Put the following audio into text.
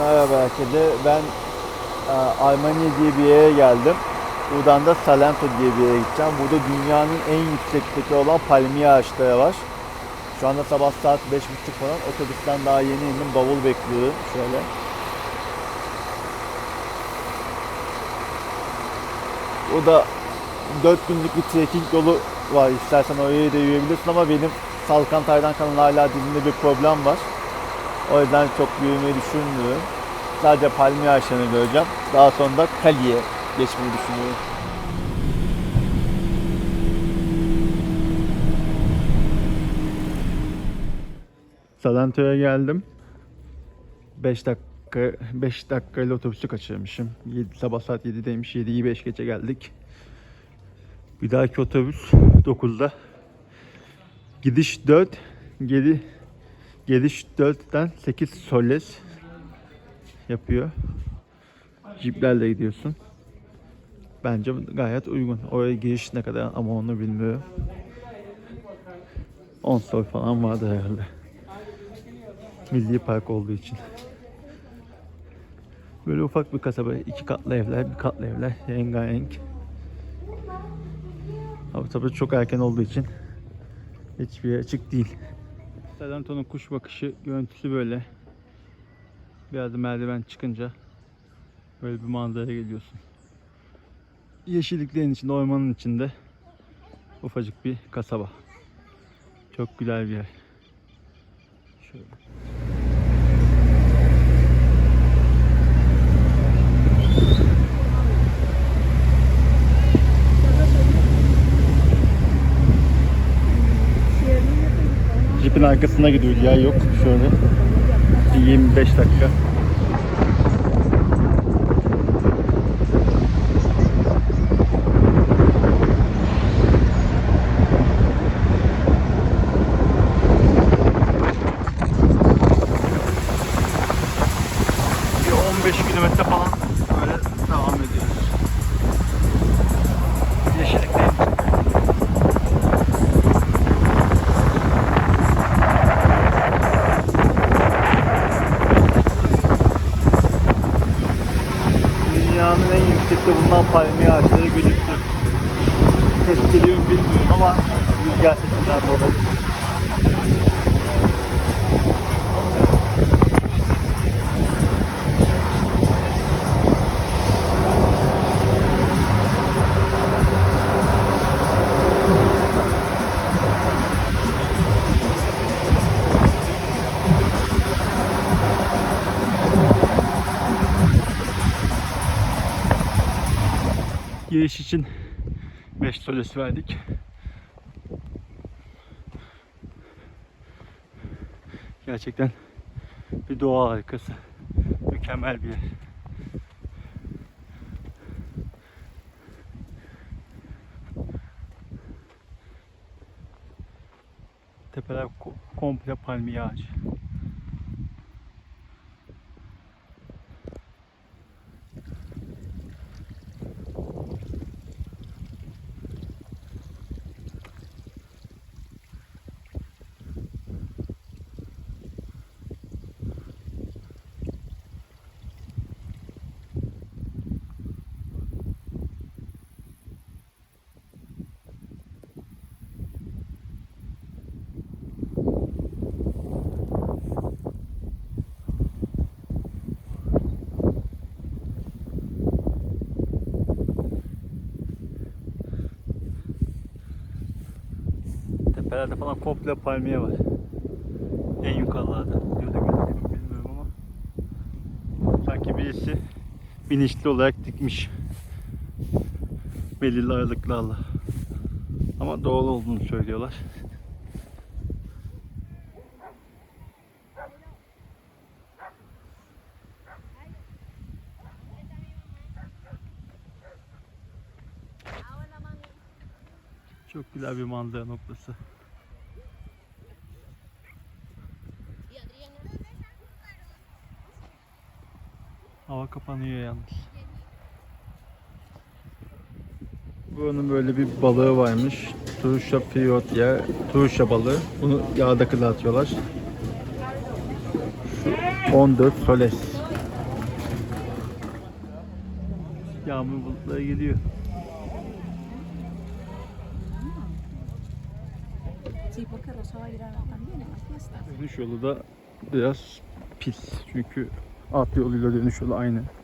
Merhaba herkese. Ben e, Almanya diye bir yere geldim. Buradan da Salento diye bir yere gideceğim. Burada dünyanın en yüksekteki olan palmiye ağaçları var. Şu anda sabah saat 5.30 falan. Otobüsten daha yeni indim. Bavul bekliyorum. Şöyle. Burada 4 günlük bir trekking yolu var. İstersen oraya da yürüyebilirsin ama benim Salkan Taylan kanalı hala dizimde bir problem var. O yüzden çok yürümeyi düşünmüyorum. Sadece palmiye ağaçlarını göreceğim. Daha sonra da Kali'ye geçmeyi düşünüyorum. Salanto'ya geldim. 5 dakika 5 dakikayla otobüsü kaçırmışım. 7, sabah saat 7'deymiş. 7'yi 5 geçe geldik. Bir dahaki otobüs 9'da. Gidiş 4, geri Geliş 4'ten 8 soles yapıyor. Jeeplerle gidiyorsun. Bence gayet uygun. Oraya giriş ne kadar ama onu bilmiyorum. 10 sol falan vardı herhalde. Milli park olduğu için. Böyle ufak bir kasaba. iki katlı evler, bir katlı evler. Rengarenk. Ama tabii çok erken olduğu için hiçbir yer açık değil. Salanto'nun kuş bakışı görüntüsü böyle. Biraz da merdiven çıkınca böyle bir manzara geliyorsun. Yeşilliklerin içinde, ormanın içinde ufacık bir kasaba. Çok güzel bir yer. Şöyle. Jeep'in arkasına gidiyor. Yer yok. Şöyle. Bir 25 dakika. Bir 15 kilometre falan palmiye ağaçları gözüktü. Ses geliyor bilmiyorum ama rüzgar sesinden dolayı. Giriş için 5 soles verdik. Gerçekten bir doğa harikası. Mükemmel bir yer. Tepeler ko- komple palmiye ağacı. Tepelerde falan komple palmiye var. En yukarılarda. Nerede gözüküyor bilmiyorum ama. Sanki birisi bilinçli olarak dikmiş. Belirli aralıklarla. Ama doğal olduğunu söylüyorlar. Çok güzel bir manzara noktası. Hava kapanıyor yalnız. Buranın böyle bir balığı varmış. Turşa fiyot ya turşa balığı. Bunu yağda kızartıyorlar. Şu 14 soles. Yağmur bulutları geliyor. Dönüş yolu da biraz pis. Çünkü at yoluyla dönüş yolu aynı.